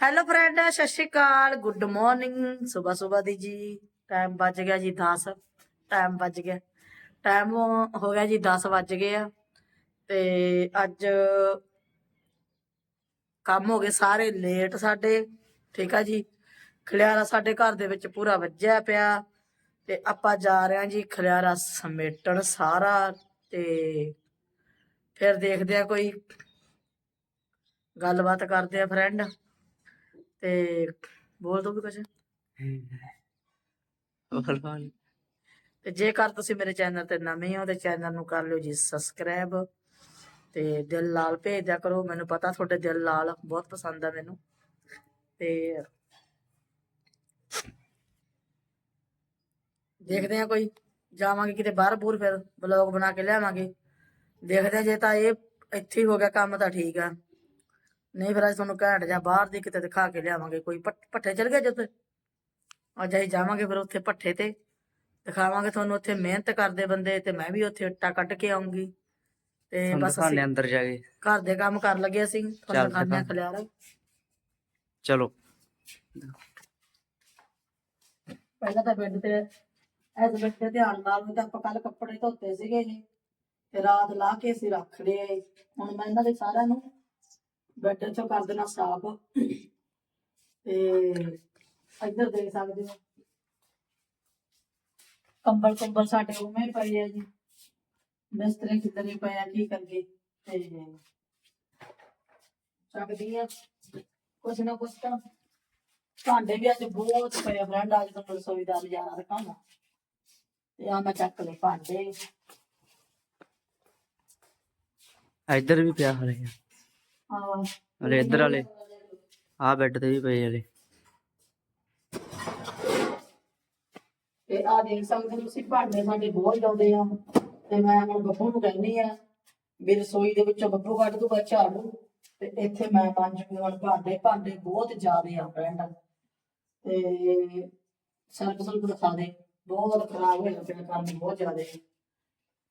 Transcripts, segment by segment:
Hello friend ਸਤਿ ਸ਼੍ਰੀ ਅਕਾਲ good morning ਸਵੇਰ ਸਵੇਰ ਦੀ ਜੀ। ਟਾਈਮ ਵੱਜ ਗਿਆ ਜੀ 10 ਟਾਈਮ ਵੱਜ ਗਿਆ। ਟਾਈਮ ਹੋ ਗਿਆ ਜੀ 10 ਵੱਜ ਗਏ ਆ। ਤੇ ਅੱਜ ਕੰਮ ਹੋ ਗਏ ਸਾਰੇ ਲੇਟ ਸਾਡੇ, ਠੀਕ ਆ ਜੀ। ਖਲਿਆਰਾ ਸਾਡੇ ਘਰ ਦੇ ਵਿੱਚ ਪੂਰਾ ਵੱਜਿਆ ਪਿਆ। ਤੇ ਆਪਾਂ ਜਾ ਰਹੇ ਹਾਂ ਜੀ ਖਲਿਆਰਾ ਸਮੇਟਣ ਸਾਰਾ। ਤੇ ਫਿਰ ਦੇਖਦੇ ਆ ਕੋਈ ਗੱਲਬਾਤ ਕਰਦੇ ਆ ਫਰੈਂਡ ਤੇ ਬੋਲ ਦੋ ਵੀ ਕੁਝ ਬੋਲ ਤੇ ਜੇਕਰ ਤੁਸੀਂ ਮੇਰੇ ਚੈਨਲ ਤੇ ਨਵੇਂ ਹੋ ਤੇ ਚੈਨਲ ਨੂੰ ਕਰ ਲਿਓ ਜੀ ਸਬਸਕ੍ਰਾਈਬ। ਤੇ ਦਿਲ ਲਾਲ ਭੇਜ ਦਿਆ ਕਰੋ ਮੈਨੂੰ ਪਤਾ ਤੁਹਾਡੇ ਦਿਲ ਲਾਲ ਬਹੁਤ ਪਸੰਦ ਆ ਮੈਨੂੰ। ਤੇ ਦੇਖਦੇ ਆ ਕੋਈ ਜਾਵਾਂਗੇ ਕਿਤੇ ਬਾਹਰ ਬੂਰ ਫਿਰ ਵਲੌਗ ਬਣਾ ਕੇ ਲਿਆਵਾਂਗੇ। ਦੇਖਦੇ ਆ ਜੇ ਤਾਂ ਇਹ ਇੱਥੇ ਹੀ ਹੋ ਗਿਆ ਕੰਮ ਤਾਂ ਠੀਕ ਆ। ਨਹੀਂ ਫਿਰ ਅੱਜ ਤੁਹਾਨੂੰ ਘੈਂਟ ਜਾਂ ਬਾਹਰ ਦੀ ਕਿਤੇ ਦਿਖਾ ਕੇ ਲਿਆਵਾਂਗੇ ਕੋਈ ਪੱਠ- ਚਲ ਗਏ ਜਿੱਥੇ ਅੱਜ ਅਸੀਂ ਜਾਵਾਂਗੇ ਫਿਰ ਉੱਥੇ ਪੱਠੇ ਤੇ ਦਿਖਾਵਾਂਗੇ ਤੁਹਾਨੂੰ ਉੱਥੇ ਮਿਹਨਤ ਕਰਦੇ ਬੰਦੇ ਤੇ ਮੈਂ ਵੀ ਉੱਥੇ ਇੱਟਾਂ ਕੱਢ ਕੇ ਆਉਂਗੀ। ਤੇ ਬਸ ਅਸੀਂ ਅੰਦਰ ਜਾ ਕੇ। ਘਰ ਦੇ ਕੰਮ ਕਰਨ ਲੱਗੇ ਅਸੀਂ ਤੁਹਾਨੂੰ ਦਿਖਾ। ਖਲਿਆਰਾ। ਚਲੋ। ਪਹਿਲਾਂ ਤਾਂ ਬੈੱਡ ਤੇ ਐਸ ਬੈੱਡ ਤੇ ਧਿਆਨ ਨਾਲ ਵੀ ਤਾਂ ਆਪਾਂ ਕੱਲ ਕੱਪੜੇ ਧੋਤੇ ਸੀਗੇ ਜੀ ਤੇ ਰਾਤ ਲਾ ਕੇ ਅਸੀਂ ਰੱਖ ਲਏ ਹੁਣ ਮੈਂ ਇਹਨਾਂ ਦੇ ਸਾਰਿਆਂ ਨੂੰ ਬੈੱਡ ਚੋਂ ਕਰ ਦੇਣਾ ਸਾਫ਼। ਤੇ ਇੱਧਰ ਦੇਖ ਸਕਦੇ ਹੋ। ਕੰਬਲ ਕੰਬਲ ਸਾਡੇ ਉਵੇਂ ਪਏ ਆ ਜੀ। ਬਿਸਤਰੇ ਕਿਧਰੇ ਪਏ ਆ, ਕੀ ਕਰੀਏ? ਤੇ ਚੱਕਦੀ ਆ। ਕੁਛ ਨਾ ਕੁਛ ਤਾਂ ਭਾਂਡੇ ਵੀ ਅੱਜ ਬਹੁਤ ਪਏ ਆ ਫਰੈਂਡ ਅੱਜ ਤਾਂ ਰਸੋਈ ਦਾ ਨਜ਼ਾਰਾ ਦਿਖਾਉਣਾ ਤੇ ਆ ਮੈਂ ਚੱਕ ਲਏ ਭਾਂਡੇ। ਇੱਧਰ ਵੀ ਪਿਆ ਹੋ ਰਿਹਾ ਹਲੇ ਇੱਧਰ ਵਾਲੇ। ਆਹ ਬੈੱਡ ਤੇ ਵੀ ਪਏ ਹਲੇ। ਤੇ ਆ ਦੇਖ ਸਕਦੇ ਤੁਸੀਂ ਭਾਂਡੇ ਸਾਡੇ ਬਹੁਤ ਜ਼ਿਆਦੇ ਆ। ਤੇ ਮੈਂ ਹੁਣ ਬੱਬੂ ਨੂੰ ਕਹਿੰਦੀ ਆ ਵੀ ਰਸੋਈ ਦੇ ਵਿੱਚੋਂ ਬੱਬੂ ਕੱਢ ਦੂਗਾ ਝਾੜੂ। ਤੇ ਇੱਥੇ ਮੈਂ ਪੰਜ ਹੁਣ ਭਾਂਡੇ ਭਾਂਡੇ ਬਹੁਤ ਜ਼ਿਆਦੇ ਆ ਫਰੈਂਡ ਤੇ ਸਰਪ ਸਰਪ ਦਿਖਾ ਦੇ। ਬਹੁਤ ਖਰਾਬ ਹੋਇਆ ਪਿਆ ਕੰਮ ਬਹੁਤ ਜ਼ਿਆਦੇ।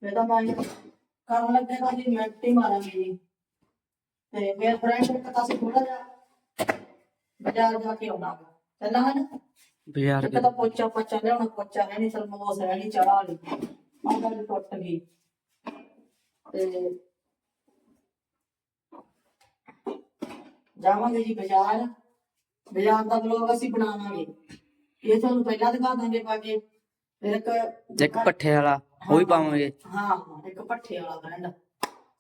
ਮੈਂ ਤਾਂ ਮੈਂ ਕਰਨ ਲੱਗੇ ਜੀ ਮਿੰਟ ਹੀ ਮਾਰਾਂਗੇ ਜੀ। ਤੇ ਫਿਰ ਫਰੈਂਡ ਤਾਂ ਅਸੀਂ ਥੋੜਾ ਜਿਹਾ। ਬਾਜ਼ਾਰ ਜਾ ਕੇ ਆਉਣਾ। ਚੱਲਾਂਗੇ ਨਾ ਬਾਜ਼ਾਰ ਇੱਕ ਤਾਂ ਪੋਚਾ ਪੋਚਾ ਲਿਆਉਣਾ ਪੋਚਾ ਹੈ ਨਹੀਂ ਸਰਮੋਸ ਹੈ ਨਹੀਂ ਚਾਹ ਵਾਲੀ। ਆਹ ਗੱਲ ਟੁੱਟ ਗਈ। ਤੇ ਜਾਵਾਂਗੇ ਜੀ ਬਾਜ਼ਾਰ। ਬਾਜ਼ਾਰ ਦਾ ਵਲੋਗ ਅਸੀਂ ਬਣਾਵਾਂਗੇ। ਇਹ ਤੁਹਾਨੂੰ ਪਹਿਲਾਂ ਦਿਖਾ ਦਾਂਗੇ ਪਾ ਕੇ ਫਿਰ ਇੱਕ ਇੱਕ ਪੱਠੇ ਵਾਲਾ ਉਹ ਵੀ ਪਾਵਾਂਗੇ। ਹਾਂ ਇੱਕ ਪੱਠੇ ਵਾਲਾ ਬ੍ਰਾਂਡ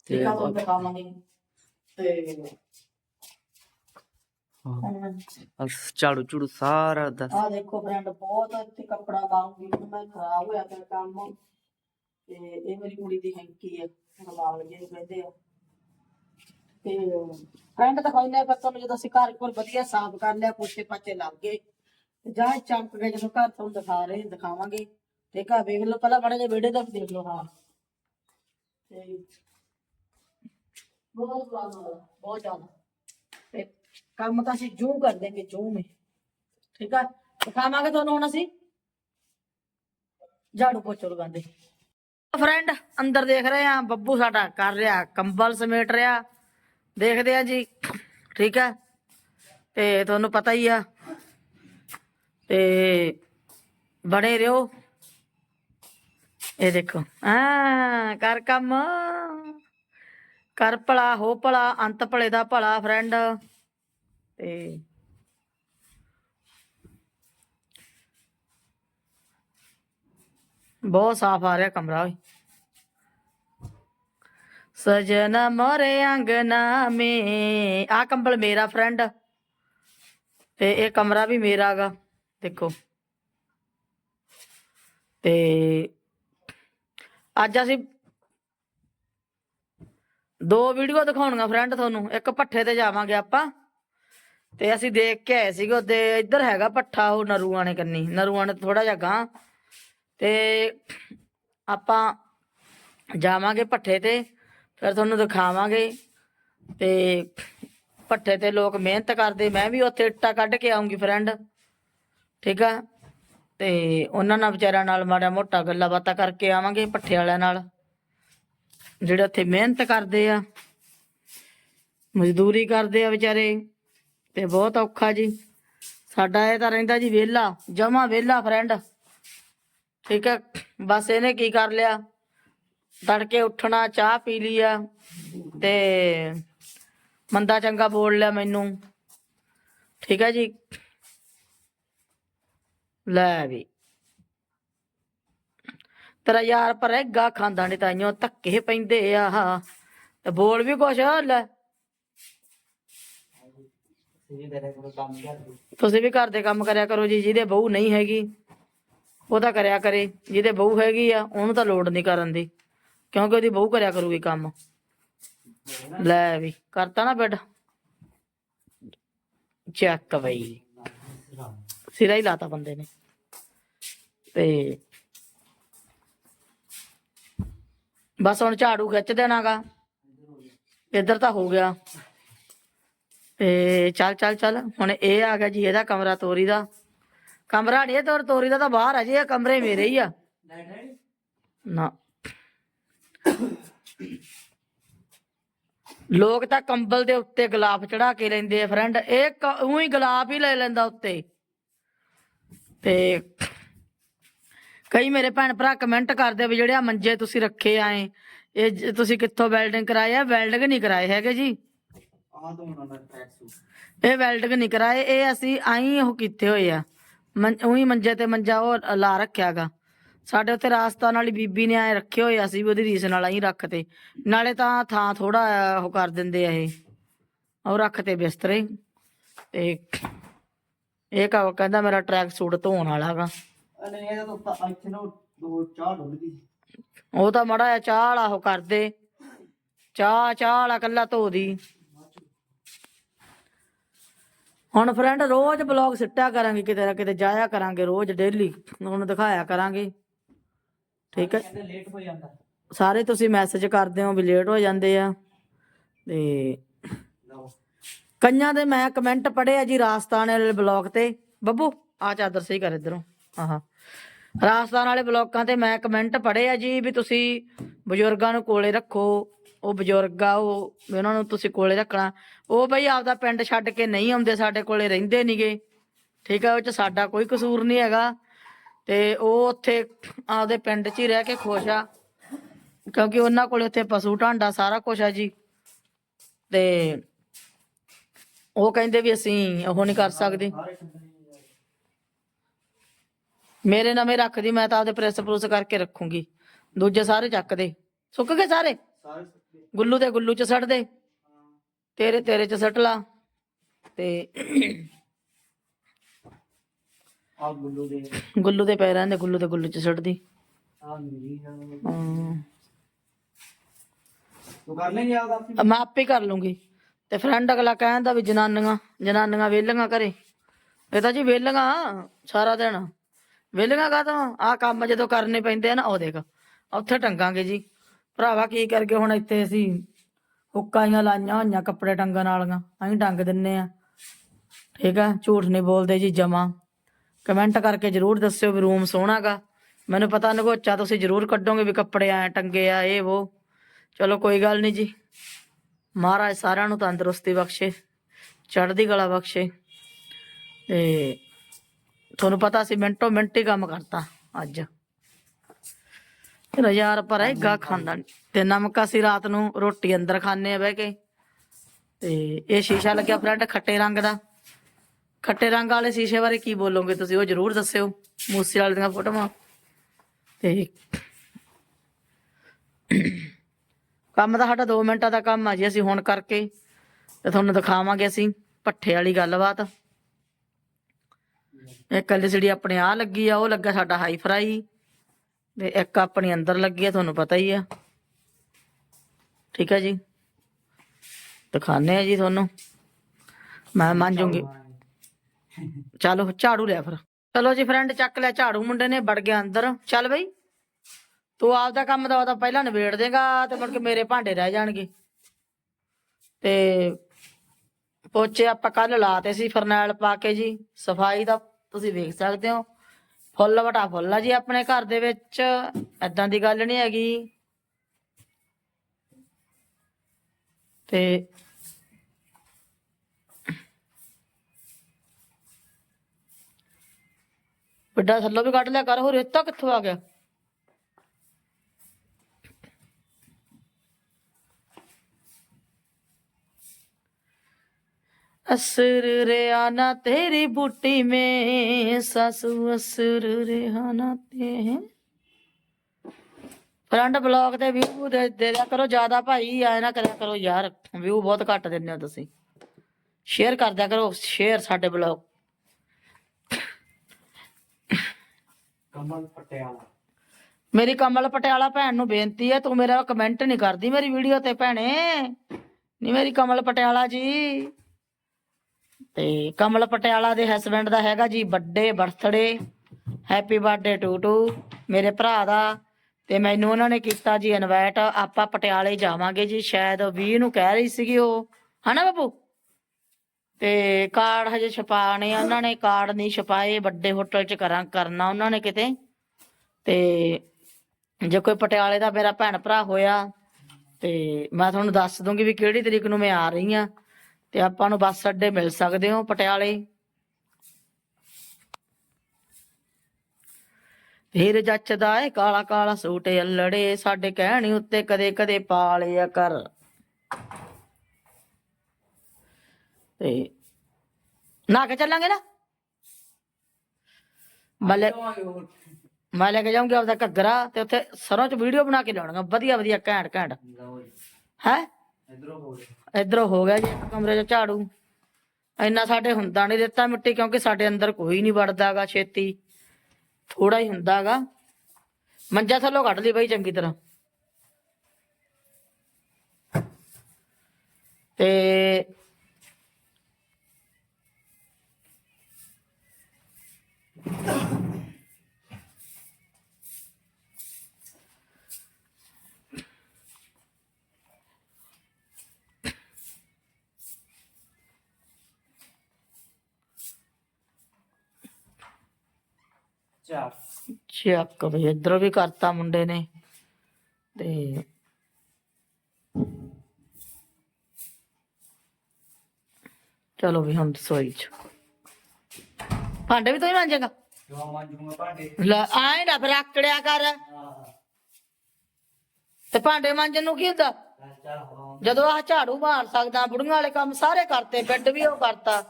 ਠੀਕ ਆ ਉਹ ਦਿਖਾਵਾਂਗੇ। ਤੇ ਆਹ ਝਾੜੂ ਝੂੜੂ ਸਾਰਾ ਦਾ ਆ ਦੇਖੋ ਫਰੈਂਡ ਬਹੁਤ ਇੱਥੇ ਕੱਪੜਾ ਲਾਉਂਗੀ ਮੈਂ ਖਰਾਬ ਹੋਇਆ ਪਿਆ ਕੰਮ। ਤੇ ਇਹ ਮੇਰੀ ਕੁੜੀ ਦੀ ਹੈਂਕੀ ਹੈ ਰਮਾਲ ਜਿਹਨੂੰ ਕਹਿੰਦੇ ਆ। ਤੇ ਫਰੈਂਡ ਤਾਂ ਕਹਿੰਦੇ ਪਰ ਤੁਹਾਨੂੰ ਜਦੋਂ ਅਸੀਂ ਘਰ ਕੋਲ ਵਧੀਆ ਸਾਫ਼ ਕਰ ਲਿਆ ਪੋਚੇ ਪਾਚੇ ਲੱਗ ਗਏ। ਤੇ ਜਾਂ ਚਮਕ ਗਏ ਜਦੋਂ ਘਰ ਤੁਹਾਨੂੰ ਦਿਖਾ ਰਹੇ ਦਿਖਾਵਾਂਗੇ। ਠੀਕ ਆ ਵੇਖ ਲਓ ਪਹਿਲਾਂ ਬੜੇ ਜਿਹੇ ਵਿਹੜੇ ਦਾ ਵੀ ਦੇਖ ਲਓ ਹਾਂ। ਤੇ ਬਹੁਤ ਜ਼ਿਆਦਾ ਬਹੁਤ ਜ਼ਿਆਦਾ। ਤੇ ਕੰਮ ਤਾਂ ਅਸੀਂ ਜੂ ਕਰ ਦੇਂਗੇ ਜੂ ਮੇ। ਠੀਕ ਆ? ਦਿਖਾਵਾਂਗੇ ਤੁਹਾਨੂੰ ਹੁਣ ਅਸੀਂ। ਝਾੜੂ ਪੋਚਾ ਲਗਾਉਂਦੇ। ਫਰੈਂਡ ਅੰਦਰ ਦੇਖ ਰਹੇ ਆ, ਬੱਬੂ ਸਾਡਾ ਕਰ ਰਿਹਾ, ਕੰਬਲ ਸਮੇਟ ਰਿਹਾ। ਦੇਖਦੇ ਆ ਜੀ, ਠੀਕ ਹੈ ਤੇ ਤੁਹਾਨੂੰ ਪਤਾ ਹੀ ਆ, ਤੇ ਬਣੇ ਰਿਓ ਇਹ ਦੇਖੋ ਆ ਕਰ ਕੰਮ। ਕਰ ਭਲਾ, ਹੋ ਭਲਾ, ਅੰਤ ਭਲੇ ਦਾ ਭਲਾ ਫਰੈਂਡ ਤੇ ਬਹੁਤ ਸਾਫ਼ ਆ ਰਿਹਾ ਕਮਰਾ ਓਏ। ਸਜਨ ਮੋਰੇ ਅੰਗਨਾ ਮੇ ਆ ਕੰਬਲ ਮੇਰਾ ਫਰੈਂਡ ਤੇ ਇਹ ਕਮਰਾ ਵੀ ਮੇਰਾ ਗਾ, ਦੇਖੋ। ਤੇ ਅੱਜ ਅਸੀਂ ਦੋ ਵੀਡੀਓ ਦਿਖਾਉਣੀਆਂ ਫਰੈਂਡ ਤੁਹਾਨੂੰ। ਇੱਕ ਪੱਠੇ ਤੇ ਜਾਵਾਂਗੇ ਆਪਾਂ। ਤੇ ਅਸੀਂ ਦੇਖ ਕੇ ਆਏ ਸੀਗੇ ਉਹਦੇ ਇੱਧਰ ਹੈਗਾ ਪੱਠਾ, ਉਹ ਨਰੂਆਂ ਨੇ ਕੰਨੀ। ਨਰੂਆਂ ਨੇ ਥੋੜਾ ਜਿਹਾ ਗਾਂ ਤੇ ਆਪਾਂ ਜਾਵਾਂਗੇ ਪੱਠੇ ਤੇ, ਫਿਰ ਤੁਹਾਨੂੰ ਦਿਖਾਵਾਂਗੇ। ਤੇ ਪੱਠੇ ਤੇ ਲੋਕ ਮਿਹਨਤ ਕਰਦੇ। ਮੈਂ ਵੀ ਉੱਥੇ ਇੱਟਾਂ ਕੱਢ ਕੇ ਆਉਂਗੀ ਫਰੈਂਡ ਠੀਕ ਆ? ਤੇ ਉਹਨਾਂ ਨਾਲ ਵਿਚਾਰਿਆਂ ਨਾਲ ਮਾੜਾ ਮੋਟਾ ਗੱਲਾਂ ਬਾਤਾਂ ਕਰਕੇ ਆਵਾਂਗੇ ਪੱਠੇ ਵਾਲਿਆਂ ਨਾਲ। ਜਿਹੜੇ ਉੱਥੇ ਮਿਹਨਤ ਕਰਦੇ ਆ, ਮਜ਼ਦੂਰੀ ਕਰਦੇ ਆ ਵਿਚਾਰੇ, ਤੇ ਬਹੁਤ ਔਖਾ ਜੀ। ਸਾਡਾ ਇਹ ਤਾਂ ਰਹਿੰਦਾ ਜੀ ਵਿਹਲਾ, ਜਮਾ ਵਿਹਲਾ ਫਰੈਂਡ ਠੀਕ ਹੈ ਬਸ ਇਹਨੇ ਕੀ ਕਰ ਲਿਆ? ਤੜਕੇ ਉੱਠਣਾ, ਚਾਹ ਪੀ ਲਈ ਆ, ਤੇ ਮੰਦਾ ਚੰਗਾ ਬੋਲ ਲਿਆ ਮੈਨੂੰ। ਠੀਕ ਹੈ ਜੀ। ਲੈ ਵੀ। ਤੇਰਾ ਯਾਰ ਪਰੇਗਾ ਖਾਂਦਾ ਨਹੀਂ ਤਾਈਓ ਧੱਕੇ ਪੈਂਦੇ ਆ। ਤੇ ਬੋਲ ਵੀ ਕੁਛ ਲੈ। ਤੁਸੀਂ ਵੀ ਘਰ ਦੇ ਕੰਮ ਕਰਿਆ ਕਰੋ ਜੀ, ਜਿਹਦੇ ਬਹੂ ਨਹੀਂ ਹੈਗੀ, ਉਹ ਤਾਂ ਕਰਿਆ ਕਰੇ। ਜਿਹਦੇ ਬਹੂ ਹੈਗੀ ਆ, ਉਹਨੂੰ ਤਾਂ ਲੋੜ ਨਹੀਂ ਕਰਨ ਦੀ, ਕਿਉਂਕਿ ਉਹਦੀ ਬਹੂ ਕਰਿਆ ਕਰੂਗੀ ਕੰਮ। ਲੈ ਵੀ, ਕਰਤਾ ਨਾ ਬੈਡ। ਚੱਕ ਬਈ। ਸਿਰਾ ਹੀ ਲਾਤਾ ਬੰਦੇ ਨੇ। ਤੇ ਬਸ ਹੁਣ ਝਾੜੂ ਖਿੱਚ ਦੇਣਾਗਾ। ਇੱਧਰ ਤਾਂ ਹੋ ਗਿਆ। ਤੇ ਚੱਲ ਚੱਲ ਚੱਲ। ਹੁਣ ਇਹ ਆ ਗਿਆ ਜੀ, ਇਹਦਾ ਕਮਰਾ ਤੋਰੀ ਦਾ। ਕਮਰਾ ਨਹੀਂ ਤੋਰ, ਤੋਰੀ ਦਾ ਤਾਂ ਬਾਹਰ ਆ ਜੀ, ਇਹ ਕਮਰੇ ਮੇਰੇ ਹੀ ਆ। ਨਾ। ਲੋਕ ਤਾਂ ਕੰਬਲ ਦੇ ਉੱਤੇ ਗੁਲਾਬ ਚੜਾ ਕੇ ਲੈਂਦੇ ਆ, ਫਰੈਂਡ। ਇਹ ਉਹੀ ਗਲਾਫ਼ ਹੀ ਲੈ ਲੈਂਦਾ ਉੱਤੇ। ਤੇ ਕਈ ਮੇਰੇ ਭੈਣ ਭਰਾ ਕਮੈਂਟ ਕਰਦੇ ਵੀ ਜਿਹੜੇ ਆ ਮੰਜੇ ਤੁਸੀਂ ਰੱਖੇ ਆਏ ਇਹ ਜ- ਤੁਸੀਂ ਕਿੱਥੋਂ ਵੈਲਡਿੰਗ ਕਰਾਏ ਆ? ਵੈਲਡਿੰਗ ਨਹੀਂ ਕਰਾਏ ਹੈਗੇ ਜੀ। ਤੋਂ ਇਹ ਵੈਲਡਿੰਗ ਨਹੀਂ ਕਰਾਏ ਇਹ ਅਸੀਂ ਆਈ ਉਹ ਕੀਤੇ ਹੋਏ ਆ। ਉਹੀ ਮੰਜੇ ਤੇ ਮੰਜਾ ਉਹ ਲਾ ਰੱਖਿਆਗਾ। ਸਾਡੇ ਉੱਤੇ ਰਾਸਤਾ ਵਾਲੀ ਬੀਬੀ ਨੇ ਐ ਰੱਖੇ ਹੋਏ ਆ, ਅਸੀਂ ਵੀ ਉਹਦੀ ਰੀਸ ਨਾਲ ਆਈ ਰੱਖਤੇ। ਨਾਲੇ ਤਾਂ ਥਾਂ ਥੋੜਾ ਉਹ ਕਰ ਦਿੰਦੇ ਆ ਇਹ। ਉਹ ਰੱਖਤੇ ਬਿਸਤਰੇ। ਤੇ ਇਹ ਕਹ ਕਹਿੰਦਾ ਮੇਰਾ ਟਰੈਕ ਸੂਟ ਧੋਣ ਵਾਲਾਗਾ ਅਨੇ ਇਹਦਾ ਤਾਂ ਉੱਤਾ- ਇੱਥੇ ਨਾ ਦੋ ਚਾਹ ਡੁੱਲ ਗਈ ਉਹ ਤਾਂ ਮੜਾ ਜਿਹਾ ਚਾਹ ਵਾਲਾ ਉਹ ਕਰਦੇ। ਚਾਹ ਚਾਹ ਵਾਲਾ ਕੱਲਾ ਧੋ ਦੀ। ਹੁਣ ਫਰੈਂਡ ਰੋਜ਼ ਬਲੌਗ ਸਿੱਟਿਆ ਕਰਾਂਗੇ ਕਿਤੇ ਨਾ ਕਿਤੇ ਜਾਇਆ ਕਰਾਂਗੇ ਰੋਜ਼ ਡੇਲੀ ਉਹਨੂੰ ਦਿਖਾਇਆ ਕਰਾਂਗੇ। ਠੀਕ ਹੈ। ਕਹਿੰਦੇ ਲੇਟ ਹੋ ਜਾਂਦਾ। ਸਾਰੇ ਤੁਸੀਂ ਮੈਸੇਜ ਕਰਦੇ ਹੋ ਵੀ ਲੇਟ ਹੋ ਜਾਂਦੇ ਆ। ਤੇ ਕਈਆਂ ਦੇ ਮੈਂ ਕਮੈਂਟ ਪੜ੍ਹੇ ਆ ਜੀ ਰਾਜਸਥਾਨ ਵਾਲੇ ਬਲੌਗ ਤੇ। ਬੱਬੂ ਆ ਚਾਦਰ ਸਹੀ ਕਰ ਇਧਰੋਂ। ਆਹਾ। ਰਾਜਸਥਾਨ ਵਾਲੇ ਬਲੌਕਾਂ ਤੇ ਮੈਂ ਕਮੈਂਟ ਪੜ੍ਹੇ ਆ ਜੀ ਵੀ ਤੁਸੀਂ ਬਜ਼ੁਰਗਾਂ ਨੂੰ ਕੋਲੇ ਰੱਖੋ, ਉਹ ਬਜ਼ੁਰਗ ਆ, ਉਹ ਵੀ ਉਹਨਾਂ ਨੂੰ ਤੁਸੀਂ ਕੋਲੇ ਰੱਖਣਾ। ਉਹ ਬਈ ਆਪਦਾ ਪਿੰਡ ਛੱਡ ਕੇ ਨਹੀਂ ਆਉਂਦੇ, ਸਾਡੇ ਕੋਲੇ ਰਹਿੰਦੇ ਨਹੀਂਗੇ ਠੀਕ ਆ, ਉਹ ਚ ਸਾਡਾ ਕੋਈ ਕਸੂਰ ਨਹੀਂ ਹੈਗਾ। ਤੇ ਉਹ ਉੱਥੇ ਆਪਦੇ ਪਿੰਡ 'ਚ ਹੀ ਰਹਿ ਕੇ ਖੁਸ਼ ਆ, ਕਿਉਂਕਿ ਉਹਨਾਂ ਕੋਲੇ ਉੱਥੇ ਪਸ਼ੂ ਢਾਂਡਾ ਸਾਰਾ ਕੁਝ ਆ ਜੀ। ਤੇ ਉਹ ਕਹਿੰਦੇ ਵੀ ਅਸੀਂ ਉਹ ਨਹੀਂ ਕਰ ਸਕਦੇ। ਮੇਰੇ ਨਵੇਂ ਰੱਖਦੀ ਮੈਂ ਤਾਂ ਆਪਦੇ ਪ੍ਰੈਸ ਪ੍ਰੂਸ ਕਰਕੇ ਰੱਖੂੰਗੀ। ਦੂਜੇ ਸਾਰੇ ਚੱਕ ਦੇ। ਸੁੱਕ ਗਏ ਸਾਰੇ? ਗੁੱਲੂ ਦੇ ਗੁੱਲੂ ਚ ਸੱਟ ਦੇ। ਤੇਰੇ ਤੇਰੇ ਚ ਸੱਟ ਲਾ। ਤੇ ਆ ਗੁੱਲੂ ਦੇ। ਗੁੱਲੂ ਦੇ ਪੈਰਾਂ ਦੇ ਗੁੱਲੂ ਦੇ ਗੁੱਲੂ ਚ ਸੱਟ ਦੀ। ਆ ਮੇਰੀ ਆ। ਹਾਂ। ਤੂੰ ਕਰ ਲੈਂਗੇ ਆਪਦਾ ਆਪੀ? ਮੈਂ ਆਪੇ ਕਰ ਲੂੰਗੀ। ਤੇ ਫਰੈਂਡ ਅਗਲਾ ਕਹਿੰਦਾ ਵੀ ਜਨਾਨੀਆਂ ਜਨਾਨੀਆਂ ਵੇਲੀਆਂ ਕਰੇ ਇਹ ਤਾਂ ਜੀ ਵੇਲੀਆਂ ਸਾਰਾ ਦਿਨ। ਵੇਲੀਆਂ ਕਾ ਆ ਕੰਮ ਜਦੋਂ ਕਰਨੇ ਪੈਂਦੇ ਆ ਨਾ, ਉਹ ਦੇਖ, ਉੱਥੇ ਟੰਗਾਂਗੇ ਜੀ। ਭਰਾਵਾ ਕੀ ਕਰਕੇ ਹੁਣ ਇੱਥੇ ਅਸੀਂ ਹੁੱਕਾਈਆਂ ਲਾਈਆਂ ਹੋਈਆਂ ਕੱਪੜੇ ਟੰਗਣ ਵਾਲੀਆਂ, ਅਸੀਂ ਟੰਗ ਦਿੰਨੇ ਆ। ਠੀਕ ਆ? ਝੂਠ ਨਹੀਂ ਬੋਲਦੇ ਜੀ ਜਮਾ। ਕਮੈਂਟ ਕਰਕੇ ਜਰੂਰ ਦੱਸਿਓ ਵੀ ਰੂਮ ਸੋਹਣਾਗਾ ਮੈਨੂੰ ਪਤਾ ਨਗੋਚਾ ਤੁਸੀਂ ਜਰੂਰ ਕੱਢੋਗੇ ਵੀ ਕੱਪੜੇ ਐ ਟੰਗੇ ਆ, ਇਹ ਉਹ ਚਲੋ ਕੋਈ ਗੱਲ ਨਹੀਂ ਜੀ। ਮਹਾਰਾਜ ਸਾਰਿਆਂ ਨੂੰ ਤੰਦਰੁਸਤੀ ਬਖਸ਼ੇ, ਚੜ੍ਹਦੀ ਕਲਾ ਬਖਸ਼ੇ। ਤੇ ਤੁਹਾਨੂੰ ਪਤਾ ਸੀ ਮਿੰਟੋ ਮਿੰਟ ਹੀ ਕੰਮ ਕਰਤਾ ਅੱਜ। ਤੇਰਾ ਯਾਰ ਪਰ ਹੈਗਾ ਖਾਂਦਾ। ਨੀ। ਤੇ ਨਮਕ ਅਸੀਂ ਰਾਤ ਨੂੰ ਰੋਟੀ ਅੰਦਰ ਖਾਣੇ ਆ ਬਹਿ ਕੇ। ਤੇ ਇਹ ਸ਼ੀਸ਼ਾ ਲੱਗਿਆ ਫਰੈਂਡ ਖੱਟੇ ਰੰਗ ਦਾ। ਖੱਟੇ ਰੰਗ ਵਾਲੇ ਸ਼ੀਸ਼ੇ ਬਾਰੇ ਕੀ ਬੋਲੋਗੇ ਤੁਸੀਂ, ਉਹ ਜਰੂਰ ਦੱਸਿਓ। ਮੂਸੇ ਵਾਲੇ ਦੀਆਂ ਫੋਟੋਆਂ। ਤੇ ਕੰਮ ਤਾਂ ਸਾਡਾ 2 ਮਿੰਟਾਂ ਦਾ ਕੰਮ ਆ ਜੀ, ਅਸੀਂ ਹੁਣ ਕਰਕੇ ਤੇ ਤੁਹਾਨੂੰ ਦਿਖਾਵਾਂਗੇ ਅਸੀਂ ਪੱਠੇ ਵਾਲੀ ਗੱਲਬਾਤ। ਇੱਕ ਜਿਹੜੀ ਆਪਣੇ ਆ ਲੱਗੀ ਆ, ਉਹ ਲੱਗਾ ਸਾਡਾ ਹਾਈ ਫਰਾਈ ਤੇ ਇੱਕ ਆਪਣੀ ਅੰਦਰ ਲੱਗੀ ਆ, ਤੁਹਾਨੂੰ ਪਤਾ ਹੀ ਆ। ਠੀਕ ਹੈ ਜੀ? ਦਿਖਾਣੇ ਆ ਜੀ ਤੁਹਾਨੂੰ। ਮੈਂ ਮੰਜੂਗੀ ਚਲੋ, ਝਾੜੂ ਲਿਆ ਫਿਰ। ਚਲੋ ਜੀ ਫਰੈਂਡ ਚੱਕ ਲਿਆ ਝਾੜੂ, ਮੁੰਡੇ ਨੇ ਵੜ ਗਿਆ ਅੰਦਰ। ਚੱਲ ਬਈ। ਤੂੰ ਆਪਦਾ ਕੰਮ ਦਾ ਉਹਦਾ ਪਹਿਲਾਂ ਨਿਬੇੜ ਦੇਗਾ, ਤੇ ਮੁੜ ਕੇ ਮੇਰੇ ਭਾਂਡੇ ਰਹਿ ਜਾਣਗੇ। ਤੇ ਪੋਚੇ ਆਪਾਂ ਕੱਲ ਲਾਤੇ ਸੀ, ਫਰਨੈਲ ਪਾ ਕੇ ਜੀ, ਸਫ਼ਾਈ ਦਾ ਤੁਸੀਂ ਵੇਖ ਸਕਦੇ ਹੋ। ਫੁੱਲ ਵਟਾ ਫੁੱਲ ਆ ਜੀ ਆਪਣੇ ਘਰ ਦੇ ਵਿੱਚ। ਐਦਾਂ ਦੀ ਗੱਲ ਨਹੀਂ ਹੈਗੀ। ਤੇ ਵੱਡਾ ਥੱਲੋਂ ਵੀ ਕੱਢ ਲਿਆ ਕਰ, ਹੋਰ ਰੇਤਾ ਕਿੱਥੋਂ ਆ ਗਿਆ? असर रे आना तेरी बूटी में सासू असर रे आना ते ਫਰੰਟ ਬਲੌਗ ਤੇ ਵਿਊ ਦੇ ਦੇ ਦਿਆ ਕਰੋ ਜਿਆਦਾ ਭਾਈ ਐ ਨਾ ਕਰਿਆ ਕਰੋ ਯਾਰ ਵਿਊ ਬਹੁਤ ਘੱਟ ਦਿੰਦੇ ਹੋ ਤੁਸੀਂ ਸ਼ੇਅਰ ਕਰ ਦਿਆ ਕਰੋ ਸ਼ੇਅਰ ਸਾਡੇ ਬਲੌਗ ਕਮਲ ਪਟਿਆਲਾ ਮੇਰੀ ਕਮਲ ਪਟਿਆਲਾ ਭੈਣ ਨੂੰ ਬੇਨਤੀ ਹੈ ਤੂੰ ਮੇਰਾ ਕਮੈਂਟ ਨਹੀਂ ਕਰਦੀ ਮੇਰੀ ਵੀਡੀਓ ਤੇ ਭੈਣੇ ਨਹੀਂ ਮੇਰੀ ਕਮਲ ਪਟਿਆਲਾ ਜੀ ਤੇ ਕਮਲ ਪਟਿਆਲਾ ਦੇ ਹਸਬੰਡ ਦਾ ਹੈਗਾ ਜੀ ਵੱਡੇ birthday happy birthday to to ਮੇਰੇ ਭਰਾ ਦਾ ਤੇ ਮੈਨੂੰ ਉਹਨਾਂ ਨੇ ਕੀਤਾ ਜੀ ਇਨਵਾਈਟ ਆਪਾਂ ਪਟਿਆਲੇ ਜਾਵਾਂਗੇ ਜੀ, ਸ਼ਾਇਦ 20 ਨੂੰ ਕਹਿ ਰਹੀ ਸੀਗੀ ਉਹ, ਹਨਾ ਬਾਪੂ? ਤੇ ਕਾਰਡ ਹਜੇ ਛਪਾਣੇ ਉਹਨਾਂ ਨੇ ਕਾਰਡ ਨਹੀਂ ਛਪਾਏ ਵੱਡੇ ਹੋਟਲ 'ਚ ਕਰਾਂ, ਕਰਨਾ ਉਹਨਾਂ ਨੇ ਕਿਤੇ। ਤੇ ਜੇ ਕੋਈ ਪਟਿਆਲੇ ਦਾ ਮੇਰਾ ਭੈਣ ਭਰਾ ਹੋਇਆ, ਤੇ ਮੈਂ ਤੁਹਾਨੂੰ ਦੱਸ ਦੂੰਗੀ ਵੀ ਕਿਹੜੀ ਤਰੀਕ ਨੂੰ ਮੈਂ ਆ ਰਹੀ ਆ। ਤੇ ਆਪਾਂ ਨੂੰ ਬੱਸ ਅੱਡੇ ਮਿਲ ਸਕਦੇ ਹੋ ਪਟਿਆਲੇ। ਹੀਰ ਜੱਚਦਾ ਏ ਕਾਲਾ ਕਾਲਾ ਸੂਟ ਅਲੜੇ ਸਾਡੇ ਕਹਿਣੀ ਉੱਤੇ ਕਦੇ ਕਦੇ ਪਾ ਲਿਆ ਕਰ। ਤੇ ਨਾ ਕੇ ਚੱਲਾਂਗੇ ਨਾ? ਮੈਂ ਲੈ ਮੈਂ ਲੈ ਕੇ ਜਾਊਂਗੀ ਆਪਦਾ ਘੱਗਰਾ ਤੇ ਉੱਥੇ ਸਰੋਂ ਚ ਵੀਡੀਓ ਬਣਾ ਕੇ ਲਿਆਉਣਾਗਾ ਵਧੀਆ ਵਧੀਆ ਘੈਂਟ ਘੈਂਟ ਲਓ ਜੀ ਹੈ ਇਧਰੋਂ ਇਧਰੋਂ ਹੋ ਗਿਆ ਜੀ, ਕਮਰੇ 'ਚ ਝਾੜੂ। ਇੰਨਾ ਸਾਡੇ ਹੁੰਦਾ ਨਹੀਂ ਦਿੱਤਾ ਮਿੱਟੀ, ਕਿਉਂਕਿ ਸਾਡੇ ਅੰਦਰ ਕੋਈ ਨਹੀਂ ਵੜਦਾਗਾ ਛੇਤੀ। ਥੋੜਾ ਹੀ ਹੁੰਦਾਗਾ ਮੰਜਾ ਥੱਲੋਂ ਕੱਢ ਲਈ ਬਈ ਚੰਗੀ ਤਰ੍ਹਾਂ। ਤੇ ਚੱਕ ਬਈ ਇਧਰੋਂ ਵੀ ਕਰਤਾ ਮੁੰਡੇ ਨੇ ਤੇ ਚਲੋ ਵੀ ਹੁਣ ਸੋਈ ਚ। ਭਾਂਡੇ ਵੀ ਤੂੰ ਹੀ ਮਾਂਜੇਗਾ ਕਿਉਂ ਮੰਜੂਗਾ ਭਾਂਡੇ? ਲੈ ਆਏ ਨਾ ਫਿਰ ਆਕੜਿਆ ਕਰ। ਤੇ ਭਾਂਡੇ ਮਾਂਜਣ ਨੂੰ ਕੀ ਹੁੰਦਾ? ਜਦੋਂ ਆਹ ਝਾੜੂ ਮਾਰ ਸਕਦਾ ਬੁੜੀਆਂ ਵਾਲੇ ਕੰਮ ਸਾਰੇ ਕਰਤੇ ਬੈੱਡ ਵੀ ਉਹ ਕਰਤਾ।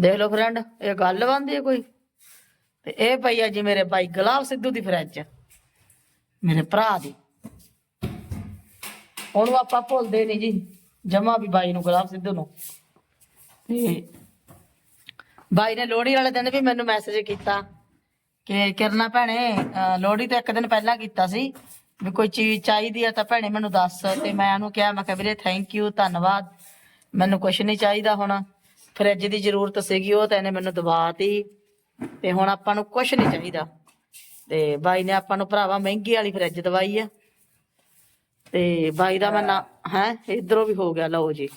ਦੇਖ ਲਓ ਫਰੈਂਡ ਇਹ ਗੱਲ ਬੰਦੀ ਹੈ ਕੋਈ। ਤੇ ਇਹ ਪਈ ਆ ਜੀ ਮੇਰੇ ਭਾਈ ਗੁਲਾਬ ਸਿੱਧੂ ਦੀ ਫਰਿੱਜ ਮੇਰੇ ਭਰਾ ਦੀ। ਉਹਨੂੰ ਆਪਾਂ ਭੁੱਲਦੇ ਨਹੀਂ ਜੀ, ਜਮਾ ਵੀ ਬਾਈ ਨੂੰ, ਗੁਲਾਬ ਸਿੱਧੂ ਨੂੰ। ਤੇ ਬਾਈ ਨੇ ਲੋਹੜੀ ਵਾਲੇ ਦਿਨ ਵੀ ਮੈਨੂੰ ਮੈਸੇਜ ਕੀਤਾ ਕਿ ਕਿਰਨਾ ਭੈਣੇ ਲੋਹੜੀ ਤੋਂ ਇੱਕ ਦਿਨ ਪਹਿਲਾਂ ਕੀਤਾ ਸੀ। ਵੀ ਕੋਈ ਚੀਜ਼ ਚਾਹੀਦੀ ਆ ਤਾਂ ਭੈਣੇ ਮੈਨੂੰ ਦੱਸ। ਤੇ ਮੈਂ ਉਹਨੂੰ ਕਿਹਾ, ਮੈਂ ਕਿਹਾ ਵੀਰੇ ਥੈਂਕ ਯੂ ਧੰਨਵਾਦ। ਮੈਨੂੰ ਕੁਝ ਨਹੀਂ ਚਾਹੀਦਾ ਹੁਣ। ਫਰਿੱਜ ਦੀ ਜ਼ਰੂਰਤ ਸੀਗੀ ਉਹ ਤਾਂ ਇਹਨੇ ਮੈਨੂੰ ਦਵਾਤੀ ਤੇ ਹੁਣ ਆਪਾਂ ਨੂੰ ਕੁਝ ਨਹੀਂ ਚਾਹੀਦਾ। ਤੇ ਬਾਈ ਨੇ ਆਪਾਂ ਨੂੰ ਭਰਾਵਾ ਮਹਿੰਗੀ ਵਾਲੀ ਫਰਿੱਜ ਦਵਾਈ ਆ। ਤੇ ਬਾਈ ਦਾ ਮੈਂ ਨਾ ਹੈ ਇਧਰੋਂ ਵੀ ਹੋ ਗਿਆ ਲਓ ਜੀ।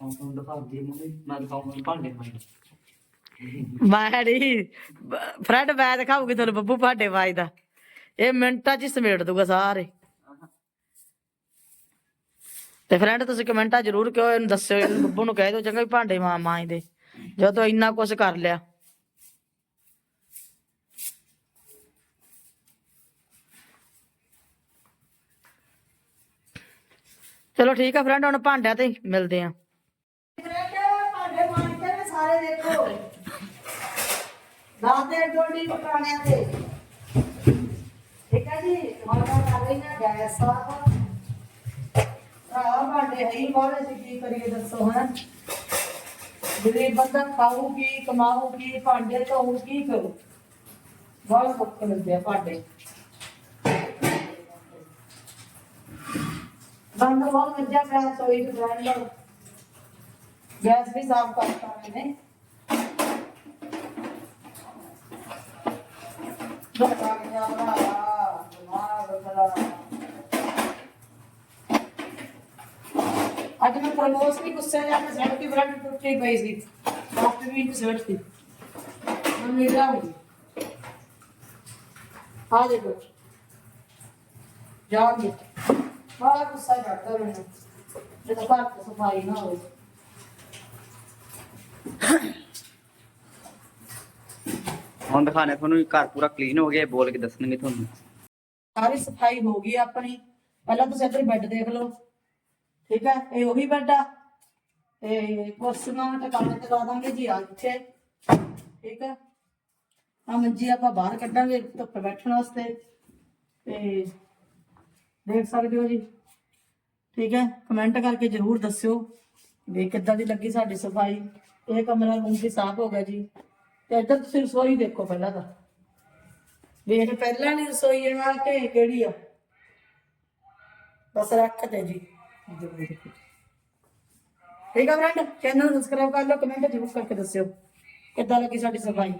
ਹੁਣ ਤੁਹਾਨੂੰ ਦਿਖਾਉਂਦੀ ਮੁੰਡੇ ਮੈਂ ਦਿਖਾਉਂਗਾ ਭਾਂਡੇ ਮੈਂ ਮੈਂ ਨਹੀਂ ਫਰੈਂਡ ਮੈਂ ਦਿਖਾਉਗੀ ਤੁਹਾਨੂੰ ਬੱਬੂ ਭਾਡੇ ਵਾਜ ਦਾ ਇਹ ਮਿੰਟਾਂ 'ਚ ਹੀ ਸਮੇਟ ਦੂਗਾ ਸਾਰੇ। ਤੇ ਫਰੈਂਡ ਤੁਸੀਂ ਕਮੈਂਟਾਂ ਜ਼ਰੂਰ ਕਿਉਂ ਇਹਨੂੰ ਦੱਸਿਓ, ਇਹਨੂੰ ਬੱਬੂ ਨੂੰ ਕਹਿ ਦਿਓ, ਚੰਗਾ ਵੀ ਭਾਂਡੇ ਮਾਂ ਮਾਂ ਦੇ ਜਦੋਂ ਇੰਨਾ ਕੁਝ ਕਰ ਲਿਆ। ਚਲੋ ਠੀਕ ਆ ਫਰੈਂਡ ਹੁਣ ਭਾਂਡਿਆਂ ਤੇ ਮਿਲਦੇ ਆ। ਭਾਂਡੇ ਮਾਂਜਦੇ ਨੇ ਸਾਰੇ ਦੇਖੋ। ਦਾਦੇ ਡੋਡੀ ਪਕਾਣਿਆਂ ਤੇ। ਠੀਕ ਹੈ ਜੀ, ਹੁਣ ਮੈਂ ਕਰ ਰਹੀ ਹਾਂ ਗੈਸ ਸਾਫ਼ ਆ ਭਾਂਡੇ ਹੈ ਹੀ ਬਹੁਤ ਅਸੀਂ ਕੀ ਕਰੀਏ ਦੱਸੋ ਹਾਂ? ਗਰੀਬ ਬੰਦਾ ਖਾਊ ਕੀ, ਕਮਾਊ ਕੀ, ਭਾਂਡੇ ਧੋਊ ਕੀ ਕਰੂ? ਬਹੁਤ ਮੁੱਕ ਮਿਲਦੇ ਆ ਭਾਂਡੇ। ਬੰਦ ਬਹੁਤ ਮੱਜਾ ਪਿਆ ਸੋਈ ਚ ਗ੍ਰਾਈਂਡਰ ਗੈਸ ਵੀ ਸਾਫ਼ ਕਰਤਾ ਮੈਨੇ। ਬਤਾ ਗਿਆ ਭਰਾ ਦਿਮਾਗ ਖਰਾਬ ਅੱਜ ਮੈਂ ਪ੍ਰਮੋਸ ਵੀ ਗੁੱਸੇ ਜਾ ਕੇ ਸੜਕ ਦੀ ਬਰੰਡ ਟੁੱਟੀ ਪਈ ਸੀ। ਡਾਕਟਰ ਵੀ ਨਹੀਂ ਸੜਤੀ ਮੈਂ ਮਿਲਿਆ ਹੋਈ ਆ ਦੇਖੋ। ਜਾਨ ਦੇ ਬੜਾ ਗੁੱਸਾ ਚੜਦਾ ਮੈਨੂੰ। ਜਦੋਂ ਘਰ ਦੀ ਸਫ਼ਾਈ ਨਾ ਹੋਵੇ। ਹੁਣ ਦਿਖਾਣੇ ਤੁਹਾਨੂੰ ਘਰ ਪੂਰਾ ਕਲੀਨ ਹੋ ਗਿਆ ਬੋਲ ਕੇ ਦੱਸਣਗੇ ਤੁਹਾਨੂੰ। ਸਾਰੀ ਸਫ਼ਾਈ ਹੋ ਗਈ ਆਪਣੀ। ਪਹਿਲਾਂ ਤੁਸੀਂ ਇੱਧਰ ਬੈੱਡ ਦੇਖ ਲਓ। ਠੀਕ ਹੈ? ਇਹ ਉਹੀ ਬੈੱਡ ਆ। ਤੇ ਕੁਰਸੀਆਂ ਟਕਾਣੇ ਤੇ ਲਾ ਦਾਂਗੇ ਜੀ, ਆ ਇੱਥੇ। ਠੀਕ ਹੈ? ਆ ਮੰਜੀ ਆਪਾਂ ਬਾਹਰ ਕੱਢਾਂਗੇ, ਧੁੱਪੇ ਬੈਠਣ ਵਾਸਤੇ। ਤੇ ਦੇਖ ਸਕਦੇ ਹੋ ਜੀ। ਠੀਕ ਹੈ? ਕਮੈਂਟ ਕਰਕੇ ਜਰੂਰ ਦੱਸਿਓ ਵੀ ਕਿੱਦਾਂ ਦੀ ਲੱਗੀ ਸਾਡੀ ਸਫ਼ਾਈ। ਇਹ ਕਮਰਾ ਰੂਮ ਵੀ ਸਾਫ਼ ਹੋ ਗਿਆ ਜੀ। ਤੇ ਇੱਧਰ ਤੁਸੀਂ ਰਸੋਈ ਦੇਖੋ ਪਹਿਲਾਂ ਤਾਂ। ਵੇਖ, ਪਹਿਲਾਂ ਨਹੀਂ ਰਸੋਈ ਆ ਕਿ ਕਿਹੜੀ ਆ? ਬਸ ਰੱਖ ਦੇ ਜੀ। ਠੀਕ ਆ ਫਰੈਂਡ ਚੈਨਲ ਨੂੰ ਸਬਸਕ੍ਰਾਈਬ ਕਰ ਲਓ ਕਮੈਂਟ ਜ਼ਰੂਰ ਕਰਕੇ ਦੱਸਿਓ। ਕਿੱਦਾਂ ਲੱਗੀ ਸਾਡੀ ਸਫ਼ਾਈ?